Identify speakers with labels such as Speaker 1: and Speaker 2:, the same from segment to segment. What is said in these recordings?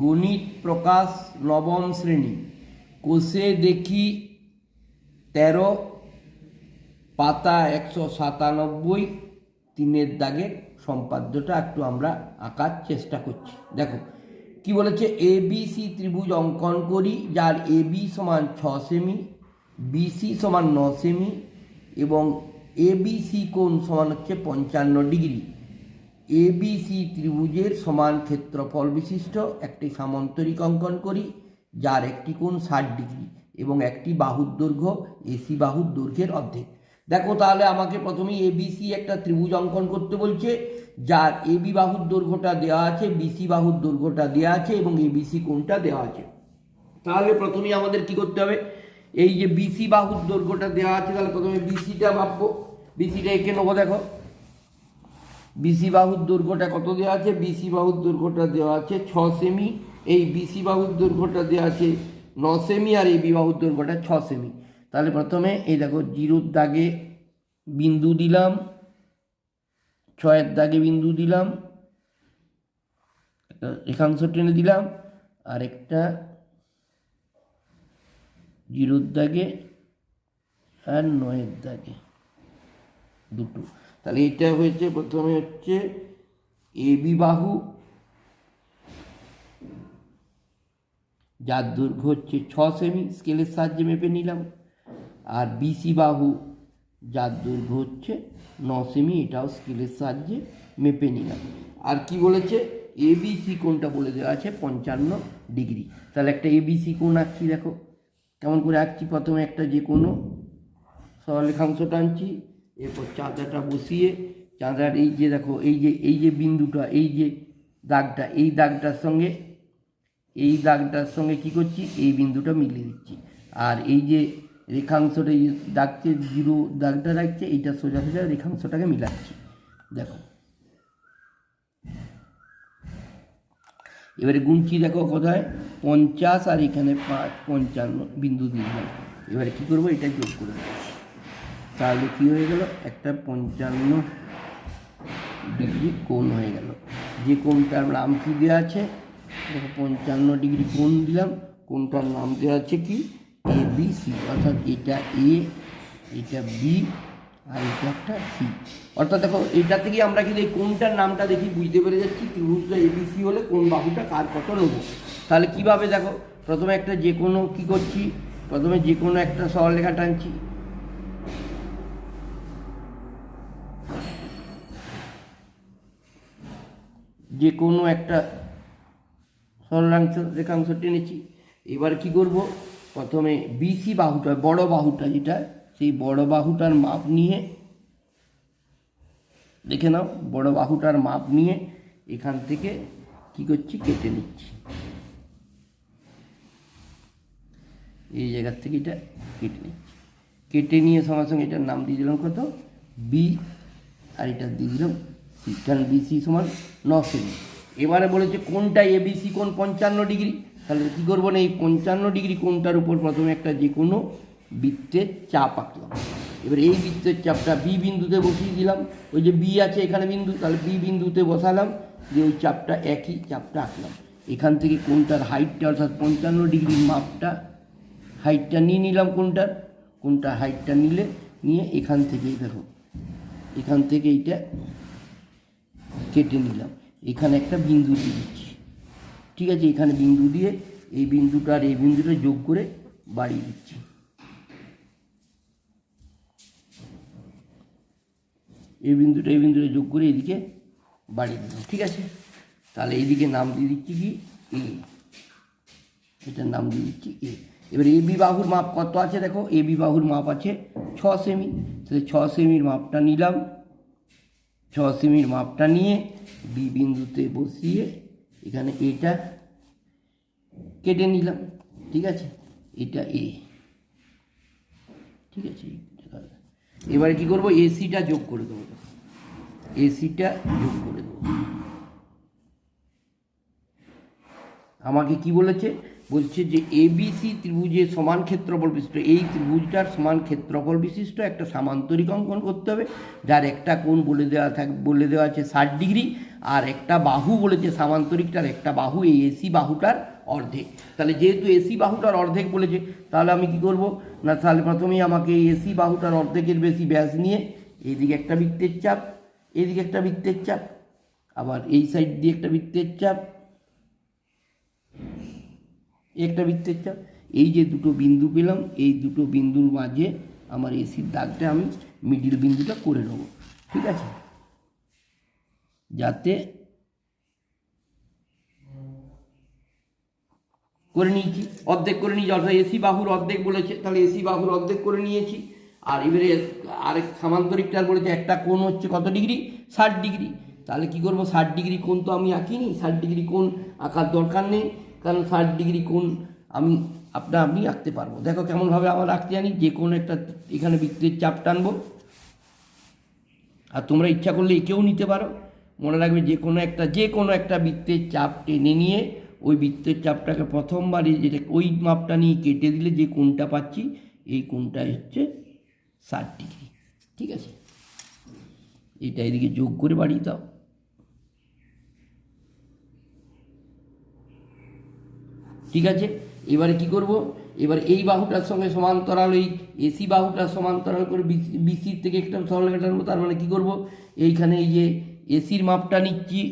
Speaker 1: গণিত প্রকাশ নবম শ্রেণি। কোষে দেখি তেরো, পাতা একশো সাতানব্বই, তিনের দাগের সম্পাদ্যটা একটু আমরা আঁকার চেষ্টা করছি। দেখো, কি বলেছে? এ বি সি ত্রিভুজ অঙ্কন করি, যার এ বি সমান ছ সেমি বিসি সমান ন সেমি, এবং এ বি সি কোণ সমান হচ্ছে পঞ্চান্ন ডিগ্রি। এবিসি ত্রিভুজের সমান ক্ষেত্রফল বিশিষ্ট। একটি সামান্তরিক অঙ্কন করি, যার একটি কোণ ষাট ডিগ্রি এবং একটি বাহুর দৈর্ঘ্য এসি বাহুর দৈর্ঘ্যের অর্ধেক। দেখো তাহলে আমাকে প্রথমেই এবিসি একটা ত্রিভুজ অঙ্কন করতে বলছে, যার এবি বাহুর দৈর্ঘ্যটা দেওয়া আছে বিসি বাহুর দৈর্ঘ্যটা দেওয়া আছে এবং এবিসি কোণটা দেওয়া আছে। তাহলে প্রথমেই আমাদের কি করতে হবে? এই যে বিসি বাহুর দৈর্ঘ্যটা দেওয়া আছে, তাহলে প্রথমে বিসিটা মাপবো। বিসিটা এঁকে নেব, দেখো। বিসি বাহুর দৈর্ঘ্যটা কত দেওয়া আছে? বিসি বাহুর দৈর্ঘ্যটা দেওয়া আছে ছ সেমি এই বিসি বাহুর দৈর্ঘ্যটা দেওয়া আছে ন সেমি আর এই বি বাহুর দৈর্ঘ্যটা ছ সেমি তাহলে প্রথমে এই দেখো জিরোর দাগে বিন্দু দিলাম, ছয়ের দাগে বিন্দু দিলাম, একটা রেখাংশ টেনে দিলাম, আর একটা জিরোর দাগে আর নয়ের দাগে। দুটো। তাহলে এটা হয়েছে, প্রথমে হচ্ছে এ বি বাহু। যার দৈর্ঘ্য হচ্ছে ছ সেমি, স্কেলের সাহায্যে মেপে নিলাম। আর বিসি বাহু, যার দৈর্ঘ্য হচ্ছে ন সেমি, এটাও স্কেলের সাহায্যে মেপে নিলাম। আর কি বলেছে? এবিসি কোণটা বলে দেওয়া আছে পঞ্চান্ন ডিগ্রি। তাহলে একটা এবিসি কোণ আঁকছি, দেখো। কেমন করে আঁকছি? প্রথমে একটা যে কোনো সরলেখাংশ টানছি এরপর চাঁদাটা বসিয়ে, চাঁদার এই যে দেখো, এই যে এই যে বিন্দুটা, এই যে দাগটা, এই দাগটার সঙ্গে, এই দাগটার সঙ্গে কি করছি? এই বিন্দুটা মিলিয়ে দিচ্ছি। আর এই যে রেখাংশটা দাগছে জিরো দাগটা রাখছে, এইটা সোজা সোজা রেখাংশটাকে মিলাচ্ছি। দেখো। এবারে গুনছি দেখো কোথায়? পঞ্চাশ আর এখানে পাঁচ, পঞ্চান্ন বিন্দু দিয়ে এবারে কী করব? এটা যোগ করে দেবো। তাহলে কী হয়ে গেল? একটা পঞ্চান্ন ডিগ্রি কোণ হয়ে গেল। যে কোণটার নাম কি দেওয়া আছে? দেখো, পঞ্চান্ন ডিগ্রি কোণ দিলাম। কোণটার নাম দেওয়া আছে কি? এ বি সি অর্থাৎ এটা এ এটা বি আর এটা একটা সি অর্থাৎ দেখো, এটা থেকে আমরা কিন্তু এই কোনটার নামটা দেখি, বুঝতে পেরে যাচ্ছি। ত্রিভুজটা এবিসি হলে কোন বাহুটা কার কত নেব তাহলে কীভাবে দেখো? প্রথমে একটা যে কোনো কী করছি? প্রথমে যে কোনো একটা সরলরেখা টানছি। যে কোনো একটা সরলাংশ রেখাংশ টেনেছি। এবার কি করব? প্রথমে বিসি বাহুটা, বড় বাহুটা যেটা, সেই বড় বাহুটার মাপ নিয়ে, দেখে নাও, বড় বাহুটার মাপ নিয়ে এখান থেকে কি করছি? কেটে নিচ্ছি। এই জায়গার থেকে এটা কেটে নিচ্ছি। কেটে নিয়ে সঙ্গে সঙ্গে এটার নাম দিয়ে দিলাম কত? বি আর এটা দিয়ে দিলাম সি বিসি সমান ন সেমি এবারে বলেছে কোনটা এবিসি কোন পঞ্চান্ন ডিগ্রি? তাহলে কী করব না, এই পঞ্চান্ন ডিগ্রি কোনটার উপর প্রথমে একটা যে কোনো বৃত্তের চাপ আঁকলাম। এবার এই বৃত্তের চাপটা বি বিন্দুতে বসিয়ে দিলাম। ওই যে বি আছে এখানে বিন্দু, তাহলে বি বিন্দুতে বসালাম। যে ওই চাপটা একই চাপটা আঁকলাম। এখান থেকে কোনটার হাইটটা, অর্থাৎ পঞ্চান্ন ডিগ্রির মাপটা, হাইটটা নিয়ে নিলাম কোনটার। কোনটা হাইটটা নিলে, নিয়ে এখান থেকেই দেখো, এখান থেকে এইটা কেটে নিলাম। এখানে একটা বিন্দু দিয়ে দিচ্ছি। ঠিক আছে, এখানে বিন্দু দিয়ে এই বিন্দুটা আর এই বিন্দুটা যোগ করে বাড়িয়ে দিচ্ছি। এই বিন্দুটা এই বিন্দুটা যোগ করে এদিকে বাড়িয়ে দিলাম, ঠিক আছে? তাহলে এইদিকে নাম দিয়ে দিচ্ছি কি? এ। এটার নাম দিয়ে দিচ্ছি এ। এবার এ বি বাহুর মাপ কত আছে দেখো? এ বি বাহুর মাপ আছে ছ সেমি। তাহলে ছ সেমির মাপটা নিলাম। ছ সেমির মাপটা নিয়ে বি বিন্দুতে বসিয়ে এখানে এটা কেটে নিলাম, ঠিক আছে? এটা এ ঠিক আছে? এবারে কি করব? এসিটা যোগ করে দেবো। এসিটা যোগ করে দেবো। আমাকে কি বলেছে? বলছে যে এবিসি ত্রিভুজের সমান ক্ষেত্রফল বিশিষ্ট। এই ত্রিভুজটার সমান ক্ষেত্রফল বিশিষ্ট একটা সামান্তরিক অঙ্কন করতে হবে, যার একটা কোণ বলে দেওয়া থাক, বলে দেওয়া আছে ষাট ডিগ্রি, আর একটা বাহু বলেছে সামান্তরিকটার একটা বাহু এই এসি বাহুটার অর্ধেক। তাহলে যেহেতু এসি বাহুটার অর্ধেক বলেছে, তাহলে আমি কি করব? না, তাহলে প্রথমেই আমাকে এসি বাহুটার অর্ধেকের বেশি ব্যাস নিয়ে এইদিকে একটা বৃত্তের চাপ, এদিকে একটা বৃত্তের চাপ, আবার এই সাইড দিয়ে একটা বৃত্তের চাপ একটা বৃত্তের চাপ এই যে দুটো বিন্দু পেলাম, এই দুটো বিন্দুর মাঝে আমার এসির দাগটা আমি মিডিল বিন্দুটা করে নেব, ঠিক আছে? যাতে করে নিয়েছি, অর্ধেক করে নিয়েছি, অর্থাৎ এসি বাহুর অর্ধেক বলেছে, তাহলে এসি বাহুর অর্ধেক করে নিয়েছি। আর এবারে আরেক সামান্তরিকটার বলেছে, একটা কোণ হচ্ছে কত ডিগ্রি? ষাট ডিগ্রি। তাহলে কি করব? ষাট ডিগ্রি কোণ তো আমি আঁকিনি, ষাট ডিগ্রি কোণ আঁকার দরকার নেই। কারণ ষাট ডিগ্রি কোণ আমি আপনার আমি আঁকতে পারব। দেখো কেমনভাবে আমার আঁকতে জানি, যে কোনো একটা এখানে বৃত্তের চাপ টানবো। আর তোমরা ইচ্ছা করলে একেও নিতে পারো। মনে রাখবে যে কোনো একটা, যে কোনো একটা বৃত্তের চাপ টেনে নিয়ে ওই বৃত্তের চাপটাকে প্রথমবারই যেটা ওই মাপটা নিয়ে কেটে দিলে যে কোনটা পাচ্ছি, এই কোণটা হচ্ছে ষাট ডিগ্রি ঠিক আছে? এটা এদিকে যোগ করে বাড়িয়ে দাও। ঠিক আছে? এবারে কি করব? এবার এই বাহুটার সঙ্গে সমান্তরাল, ওই এসি বাহুটার সমান্তরাল করে বিসির থেকে একটা সরল কাটানো তার মানে কি করব? এইখানে এই যে এসির মাপটা নিচ্ছি।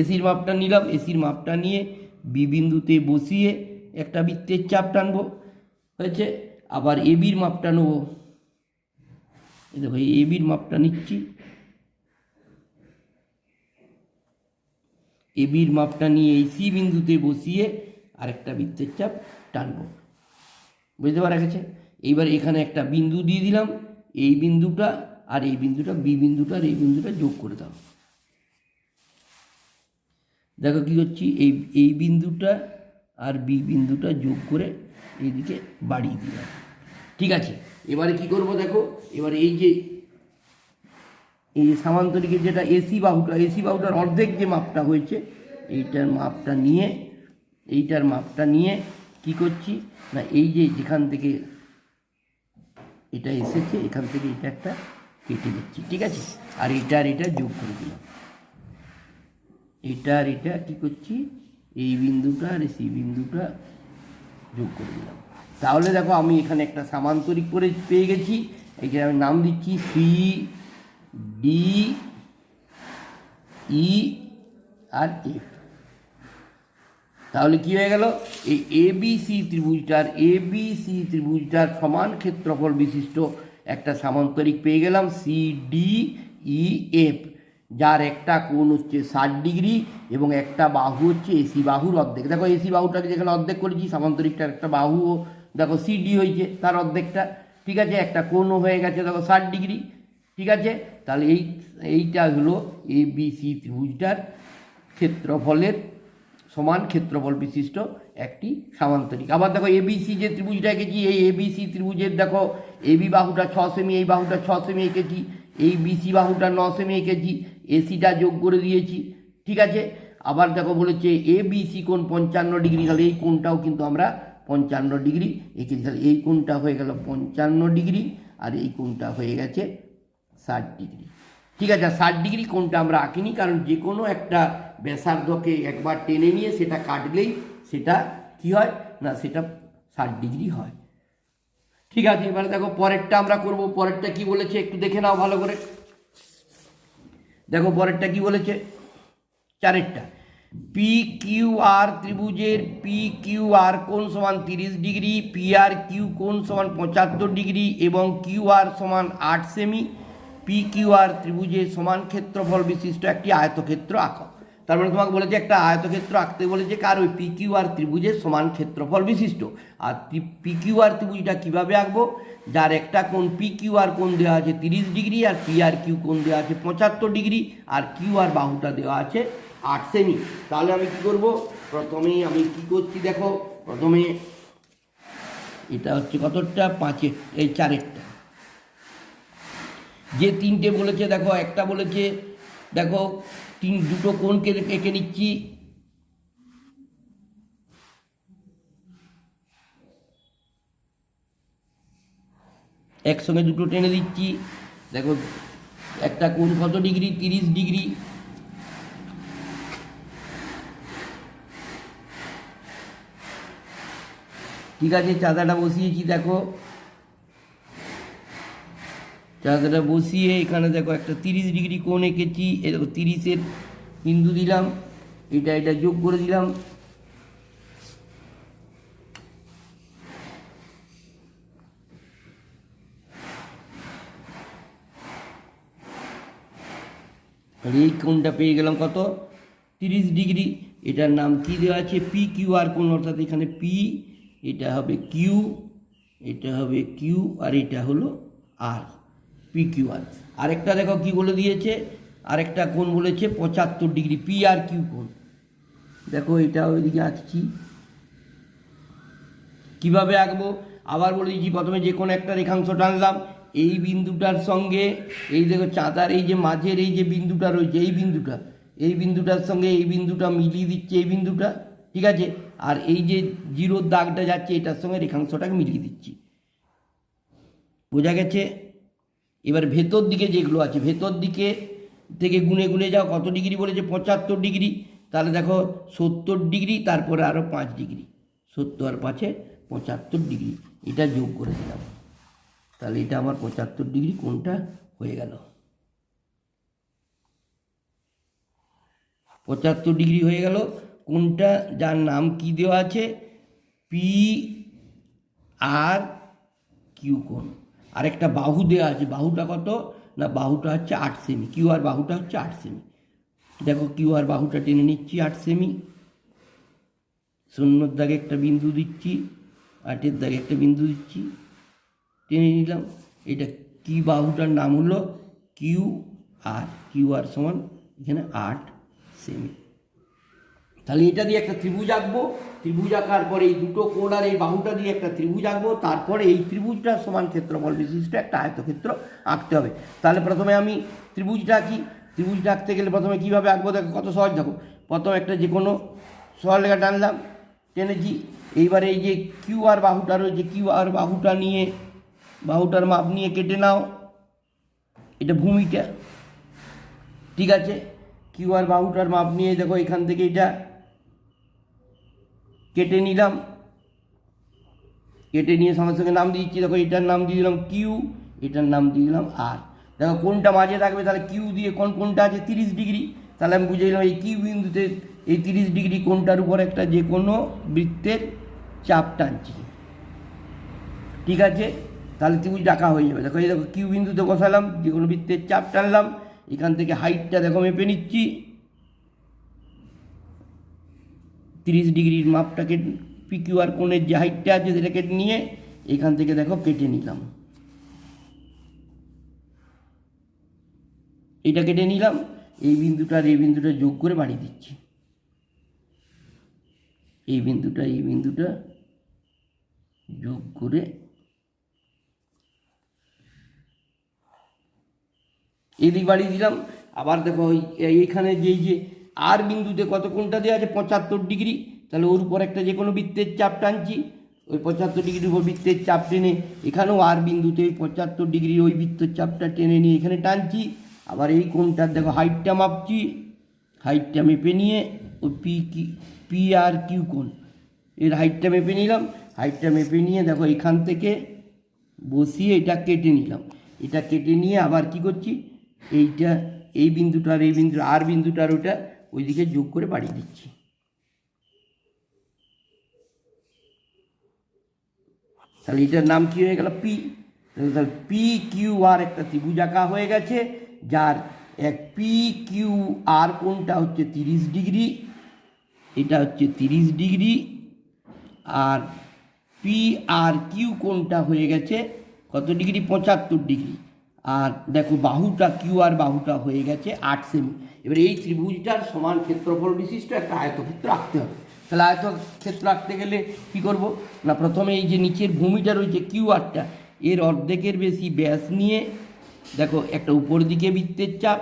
Speaker 1: এসির মাপটা নিলাম এসির মাপটা নিয়ে বি বিন্দুতে বসিয়ে একটা বৃত্তের চাপ টানবো, হয়েছে? আবার এবির মাপটা নেব। দেখো, এই এবির মাপটা নিচ্ছি। এবির মাপটা নিয়ে এই সি বিন্দুতে বসিয়ে আরেকটা বৃত্তের চাপ টানবো। বুঝতে পারা গেছে? এইবার এখানে একটা বিন্দু দিয়ে দিলাম, এই বিন্দুটা আর এই বিন্দুটা বি বিন্দুটা আর এই বিন্দুটা যোগ করে দাও। দেখো কী করছি, এই এই বিন্দুটা আর বি বিন্দুটা যোগ করে এইদিকে বাড়িয়ে দিলাম। ঠিক আছে? এবারে কি করব দেখো? এবার এই যে এই সামান্তরিকের যেটা এসি বাহুটা, এসি বাহুটার অর্ধেক যে মাপটা হয়েছে, এইটার মাপটা নিয়ে, এইটার মাপটা নিয়ে কি করছি? না, এই যে যেখান থেকে এটা এসেছে, এখান থেকে এটা একটা কেটে দিচ্ছি, ঠিক আছে? আর এটা আর এটা যোগ করে দিলাম। এটা আর এটা কি করছি? এই বিন্দুটা আর সেই বিন্দুটা যোগ করে দিলাম। তাহলে দেখো, আমি এখানে একটা সামান্তরিক করে পেয়ে গেছি। এখানে আমি নাম দিচ্ছি C D E R F তাহলে কি হয়ে গেল? এই এবিসি ত্রিভুজটার এবিসি ত্রিভুজটার সমান ক্ষেত্রফল বিশিষ্ট একটা সামান্তরিক পেয়ে গেলাম সি, ডি, ই, এফ, যার একটা কোণ হচ্ছে ষাট ডিগ্রি এবং একটা বাহু হচ্ছে এসি বাহুর অর্ধেক। দেখো এসি বাহুটাকে যেখানে অর্ধেক করেছি সামান্তরিকটার একটা বাহুও, দেখো সিডি হয়েছে তার অর্ধেকটা। ঠিক আছে, একটা কোণও হয়ে গেছে, দেখো ষাট ডিগ্রি। ঠিক আছে? তাহলে এই, এইটা হলো এ বি সি ত্রিভুজটার ক্ষেত্রফলের সমান ক্ষেত্রফল বিশিষ্ট একটি সামান্তরিক। আবার দেখো এবিসি যে ত্রিভুজটা এঁকেছি, এই এবিসি ত্রিভুজের দেখো এবি বাহুটা ছ সেমি, এই বাহুটা ছ সেমি এঁকেছি, এই বিসি বাহুটা ন সেমি এঁকেছি এসিটা যোগ করে দিয়েছি, ঠিক আছে? আবার দেখো বলেছে এ বিসি কোণ পঞ্চান্ন ডিগ্রি, তাহলে এই কোণটাও কিন্তু আমরা পঞ্চান্ন ডিগ্রি এঁকেছি। তাহলে এই কোণটা হয়ে গেল পঞ্চান্ন ডিগ্রি, আর এই কোণটা হয়ে গেছে ষাট ডিগ্রি। ঠিক আছে ষাট ডিগ্রি কোনটা আমরা আঁকিনি, কারণ যে কোনো একটা ব্যাসার্ধকে একবার টেনে নিয়ে সেটা কাটলেই সেটা কি হয়? না, সেটা ষাট ডিগ্রি হয়। ঠিক আছে, এবারে দেখো পরেরটা আমরা করব। পরেরটা কি বলেছে? একটু দেখে নাও ভালো করে। দেখো পরেরটা কি বলেছে? চারেরটা। পি কিউ আর ত্রিভুজের পি কিউ আর কোণ সমান তিরিশ ডিগ্রি পি আর কিউ কোণ সমান পঁচাত্তর ডিগ্রি এবং কিউ আর সমান আট সেমি? পি কিউ আর ত্রিভুজের সমান ক্ষেত্রফল বিশিষ্ট একটি আয়তক্ষেত্র আঁক। তার মানে তোমাকে বলেছে একটা আয়তক্ষেত্র আঁকতে বলেছে কার ওই পি কিউ আর ত্রিভুজের সমান ক্ষেত্রফল বিশিষ্ট। আর পি কিউ আর ত্রিভুজটা কীভাবে আঁকবো? যার একটা কোণ পি কিউ আর দেওয়া আছে তিরিশ ডিগ্রি আর পি আর কিউ কোণ দেওয়া আছে পঁচাত্তর ডিগ্রি আর কিউ আর বাহুটা দেওয়া আছে আট সেমি। তাহলে আমি কি করব? প্রথমেই আমি কি করছি দেখো? প্রথমে এটা হচ্ছে কতটা? পাঁচের এই চারেরটা। যে তিনটে বলেছে, দেখো, একটা বলেছে, দেখো, তিন, দুটো কোণকে এঁকে নিচ্ছি? একসঙ্গে দুটো টেনে দিচ্ছি। দেখো, একটা কোন কত ডিগ্রি? তিরিশ ডিগ্রি। ঠিক আছে, চাঁদাটা বসিয়েছি, দেখো। চাঁদাটা বসিয়ে এখানে দেখো একটা তিরিশ ডিগ্রি কোণ এঁকেছি এ দেখো তিরিশের বিন্দু দিলাম, এটা এটা যোগ করে দিলাম। আর এই কোণটা পেয়ে গেলাম কত? তিরিশ ডিগ্রি। এটার নাম কি দেওয়া আছে? পি কিউ আর কোণ, অর্থাৎ এখানে পি এটা হবে কিউ এটা হবে কিউ আর এটা হলো আর পি কিউ আর আরেকটা দেখো কি বলে দিয়েছে? আরেকটা কোণ বলেছে পঁচাত্তর ডিগ্রি পি আর কিউ কোণ। দেখো এটা ওইদিকে আঁকছি। কীভাবে আঁকবো? আবার বলে দিচ্ছি, প্রথমে যে কোনো একটা রেখাংশ টানলাম, এই বিন্দুটার সঙ্গে, এই দেখো চাঁদার এই যে মাঝের এই যে বিন্দুটা রয়েছে, এই বিন্দুটা, এই বিন্দুটার সঙ্গে এই বিন্দুটা মিলিয়ে দিচ্ছে এই বিন্দুটা, ঠিক আছে? আর এই যে জিরোর দাগটা যাচ্ছে, এটার সঙ্গে রেখাংশটাকে মিলিয়ে দিচ্ছি। বোঝা গেছে? এবার ভেতর দিকে যেগুলো আছে, ভেতর দিকে থেকে গুনে গুনে যাও, কত ডিগ্রি বলেছে? পঁচাত্তর ডিগ্রি। তাহলে দেখো সত্তর ডিগ্রি, তারপরে আরও পাঁচ ডিগ্রি। সত্তর আর পাঁচে পঁচাত্তর ডিগ্রি। এটা যোগ করে দিলাম। তাহলে এটা আমার পঁচাত্তর ডিগ্রি কোনটা হয়ে গেল? পঁচাত্তর ডিগ্রি হয়ে গেল। কোনটা, যার নাম কি দেওয়া আছে? পি আর কিউ কোণ। আরেকটা বাহু দেওয়া আছে, বাহুটা কত? না, বাহুটা হচ্ছে আট সেমি। কিউ আর বাহুটা হচ্ছে আট সেমি। দেখো, কিউ আর বাহুটা টেনে নিচ্ছি আট সেমি। শূন্যর দাগে একটা বিন্দু দিচ্ছি, আটের দাগে একটা বিন্দু দিচ্ছি। টেনে নিলাম। এটা কি বাহুটার নাম হলো? কিউ আর কিউ আর সমান এখানে আট সেমি। তাহলে এটা দিয়ে একটা ত্রিভুজ আঁকবো। ত্রিভুজ আঁকার পরে এই দুটো কোণ আর এই বাহুটা দিয়ে একটা ত্রিভুজ আঁকবো। তারপরে এই ত্রিভুজটা সমান ক্ষেত্রফল বিশিষ্ট একটা আয়তক্ষেত্র আঁকতে হবে। তাহলে প্রথমে আমি ত্রিভুজটা আঁকি। ত্রিভুজটা আঁকতে গেলে প্রথমে কীভাবে আঁকবো? দেখো, কত সহজ দেখো। প্রথমে একটা যে কোনো সরলরেখা টানলাম টেনেছি এইবারে এই যে কিউ আর বাহুটা রয়েছে, কিউ আর বাহুটা নিয়ে, বাহুটার মাপ নিয়ে কেটে নাও। এটা ভূমিটা। ঠিক আছে? কিউ আর বাহুটার মাপ নিয়ে দেখো এখান থেকে এটা কেটে নিলাম। কেটে নিয়ে সঙ্গে সঙ্গে নাম দিচ্ছি। দেখো, এটার নাম দিয়ে দিলাম কিউ এটার নাম দিয়ে দিলাম আর দেখো, কোনটা মাঝে থাকবে তাহলে কিউ দিয়ে কোন, কোনটা আছে? তিরিশ ডিগ্রি। তাহলে আমি বুঝে নিলাম এই কিউ বিন্দুতে এই তিরিশ ডিগ্রি কোনটার উপর একটা যে কোনো বৃত্তের চাপ টানছি। ঠিক আছে? তাহলে ত্রিভুজ ডাকা হয়ে যাবে। দেখো, এই দেখো কিউ বিন্দুতে বসালাম, যে কোনো বৃত্তের চাপ টানলাম। এখান থেকে হাইটটা দেখো, মেপে নিচ্ছি। তিরিশ ডিগ্রির মাপটাকে পিকিউআর কোণের যে হাইটটা আছে সেটাকে নিয়ে এখান থেকে দেখো কেটে নিলাম। এটা কেটে নিলাম, এই বিন্দুটা আর এই বিন্দুটা যোগ করে বাড়িয়ে দিচ্ছি। এই বিন্দুটা এই বিন্দুটা যোগ করে এদিক বাড়িয়ে দিলাম। আবার দেখো এইখানে যেই যে আর বিন্দুতে কত কোনটা দেওয়া আছে? পঁচাত্তর ডিগ্রি। তাহলে ওর উপর একটা যে কোনো বৃত্তের চাপ টানছি। ওই পঁচাত্তর ডিগ্রির উপর বৃত্তের চাপ টেনে এখানেও আর বিন্দুতে ওই পঁচাত্তর ডিগ্রি ওই বৃত্তের চাপটা টেনে নিয়ে এখানে টানছি। আবার এই কোনটার দেখো, হাইটটা মাপছি। হাইটটা মেপে নিয়ে ওই পি কি, পি আর কিউ কোন এর হাইটটা মেপে নিলাম। হাইটটা মেপে নিয়ে দেখো, এখান থেকে বসিয়ে এটা কেটে নিলাম। এটা কেটে নিয়ে আবার কি করছি? এইটা, এই বিন্দুটার, এই বিন্দু আর বিন্দুটার ওটা ওইদিকে যোগ করে বাড়িয়ে দিচ্ছি। তাহলে এটার নাম কি হয়ে গেল? পি। তাহলে পি কিউ আর একটা ত্রিভুজ আঁকা হয়ে গেছে, যার এক পি কিউ আর কোনটা হচ্ছে তিরিশ ডিগ্রি, এটা হচ্ছে তিরিশ ডিগ্রি, আর পি আর কিউ কোনটা হয়ে গেছে কত ডিগ্রি? পঁচাত্তর ডিগ্রি। আর দেখো বাহুটা কিউ আর বাহুটা হয়ে গেছে আট সেমি। এবার এই ত্রিভুজটার সমান ক্ষেত্রফল বিশিষ্ট একটা আয়তক্ষেত্র আঁকতে হবে। তাহলে আয়তক্ষেত্র আঁকতে গেলে কি করব? না, প্রথমে এই যে নিচের ভূমিটা রয়েছে কিউ আরটা এর অর্ধেকের বেশি ব্যাস নিয়ে, দেখো, একটা উপর দিকে বৃত্তের চাপ,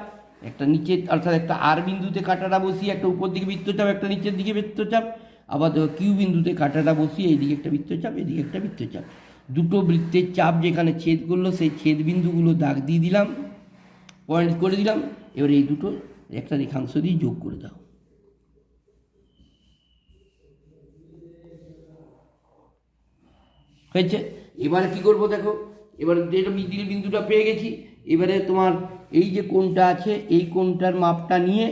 Speaker 1: একটা নিচে অর্থাৎ একটা আর বিন্দুতে কাঁটাটা বসিয়ে একটা উপর দিকে বৃত্তচাপ একটা নিচের দিকে বৃত্তচাপ আবার দেখো কিউ বিন্দুতে কাঁটাটা বসিয়ে এইদিকে একটা বৃত্তচাপ এদিকে একটা বৃত্তচাপ দুটো বৃত্তের চাপ যেখানে ছেদ করল, সেই ছেদ বিন্দুগুলো দাগ দিয়ে দিলাম পয়েন্ট করে দিলাম, এবার এই দুটো একটা রেখাংশ দিয়ে যোগ করে দাও। হয়েছে? এবারে কি করব দেখো? এবারে যেটা মিডিল বিন্দুটা পেয়ে গেছি, এবারে তোমার এই যে কোনটা আছে, এই কোনটার মাপটা নিয়ে,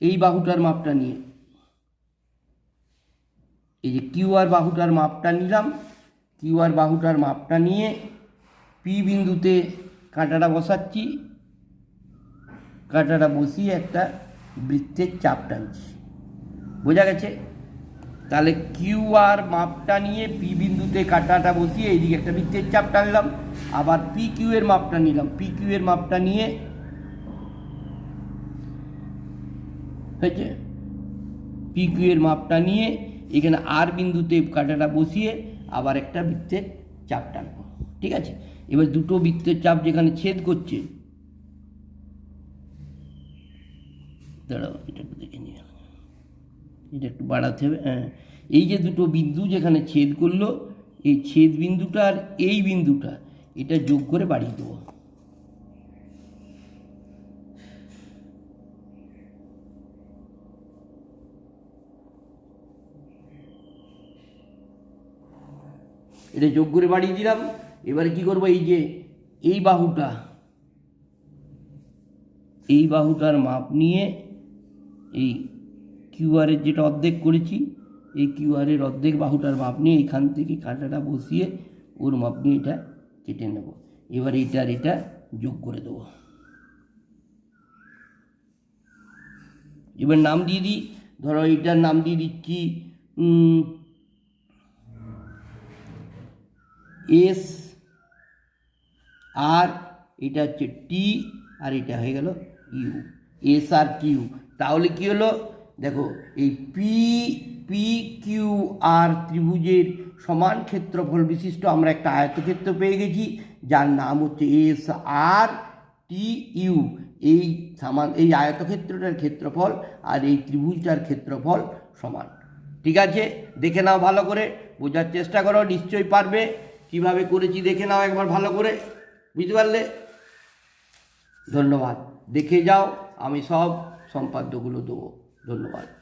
Speaker 1: এই বাহুটার মাপটা নিয়ে। এই যে কিউআর বাহুটার মাপটা নিলাম, কিউ আর বাহুটার মাপটা নিয়ে পি বিন্দুতে কাঁটাটা বসাচ্ছি কাঁটাটা বসিয়ে একটা বৃত্তের চাপ টানছি। বোঝা গেছে? তাহলে কিউ আর মাপটা নিয়ে পি বিন্দুতে কাটাটা বসিয়ে এইদিকে একটা বৃত্তের চাপ টানলাম, আবার পি কিউ এর মাপটা নিলাম। পি কিউ এর মাপটা নিয়ে হয়েছে? পি কিউ এর মাপটা নিয়ে এখানে আর বিন্দুতে কাটাটা বসিয়ে আবার একটা বৃত্তের চাপ টানবো। ঠিক আছে? এবার দুটো বৃত্তের চাপ যেখানে ছেদ করছে দাঁড়াও, এটা একটু দেখে নিয়ে এটা একটু বাড়াতে হবে হ্যাঁ। এই যে দুটো বিন্দু যেখানে ছেদ করল, এই ছেদ বিন্দুটা আর এই বিন্দুটা, এটা যোগ করে বাড়িয়ে দেবো। এটা যোগ করে বাড়িয়ে দিলাম, এবারে কি করব, এই যে, এই বাহুটা, এই বাহুটার মাপ নিয়ে এই কিউআরের যেটা অর্ধেক করেছি, এই কিউআরের অর্ধেক বাহুটার মাপ নিয়ে এখান থেকে কাঁটাটা বসিয়ে ওর মাপ নিয়ে এটা কেটে নেব। এবার এটা আর এটা যোগ করে দেবো। এবার নাম দিয়ে দিই। ধরো এটার নাম দিয়ে দিচ্ছি এস আর এটা হচ্ছে টি আর এটা হয়ে গেল ইউ এস আর কিউ তাহলে কি হলো? দেখো, এই পি পি কিউ আর ত্রিভুজের সমান ক্ষেত্রফল বিশিষ্ট আমরা একটা আয়তক্ষেত্র পেয়ে গেছি, যার নাম হচ্ছে এস আর টি ইউ এই সমান, এই আয়তক্ষেত্রটার ক্ষেত্রফল আর এই ত্রিভুজটার ক্ষেত্রফল সমান। ঠিক আছে? দেখে নাও ভালো করে, বোঝার চেষ্টা করো, নিশ্চয়ই পারবে। কীভাবে করেছি দেখে নাও একবার ভালো করে। বুঝতে পারলে? ধন্যবাদ। দেখে যাও, আমি সব সম্পাদ্যগুলো দেবো। ধন্যবাদ।